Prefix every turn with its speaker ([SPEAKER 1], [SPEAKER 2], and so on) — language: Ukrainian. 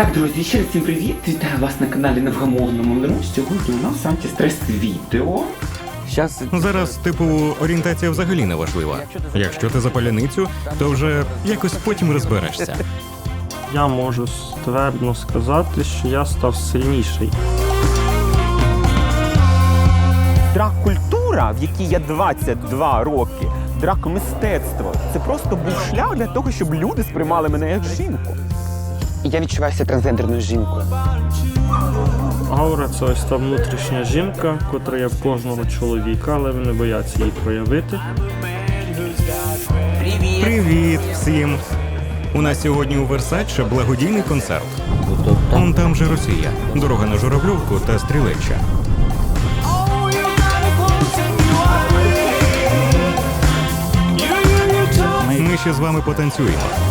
[SPEAKER 1] Так, друзі, ще раз всім привіт! Вітаю вас на каналі Невгамовному Миру. Сьогодні у нас антистрес відео.
[SPEAKER 2] Щас...
[SPEAKER 3] Ну, зараз, типу, орієнтація взагалі не важлива. Якщо ти за паляницю, то вже якось потім розберешся.
[SPEAKER 4] Я можу ствердно сказати, що я став сильніший.
[SPEAKER 2] Дракуль драк-культура, в якій я 22 роки, драк-мистецтво, це просто був шлях для того, щоб люди сприймали мене як жінку.
[SPEAKER 1] І я відчуваюся трансгендерною жінкою.
[SPEAKER 4] Аура це ось та внутрішня жінка, котра є в кожного чоловіка, але вони бояться її проявити.
[SPEAKER 3] Привіт всім! У нас сьогодні у Версаче благодійний концерт. Он там же Росія, дорога на Журавльовку та Стрілеччя. Ще з вами потанцюємо.